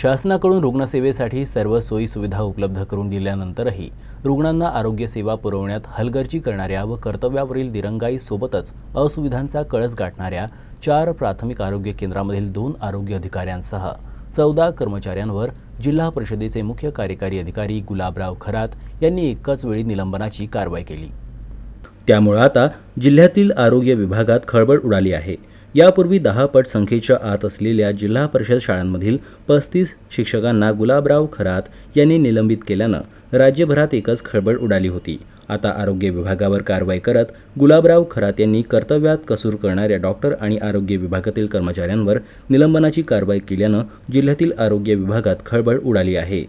शासनाकडून रुग्णसेवेसाठी सर्व सोयी सुविधा उपलब्ध करून दिल्यानंतरही रुग्णांना आरोग्य सेवा पुरवण्यात हलगर्जी करणाऱ्या व कर्तव्यावरील दिरंगाई सोबतच असुविधांचा कळस गाठणाऱ्या चार प्राथमिक आरोग्य केंद्रामधील दोन आरोग्य अधिकाऱ्यांसह चौदा कर्मचाऱ्यांवर जिल्हा परिषदेचे मुख्य कार्यकारी अधिकारी गुलाबराव खरात यांनी एकाच वेळी निलंबनाची कारवाई केली. त्यामुळे आता जिल्ह्यातील आरोग्य विभागात खळबळ उडाली आहे. यापूर्वी दहा पट संख्येच्या आत असलेल्या जिल्हा परिषद शाळांमधील पस्तीस शिक्षकांना गुलाबराव खरात यांनी निलंबित केल्यानं राज्यभरात एकच खळबळ उडाली होती. आता आरोग्य विभागावर कारवाई करत गुलाबराव खरात यांनी कर्तव्यात कसूर करणाऱ्या डॉक्टर आणि आरोग्य विभागातील कर्मचाऱ्यांवर निलंबनाची कारवाई केल्यानं जिल्ह्यातील आरोग्य विभागात खळबळ उडाली आहे.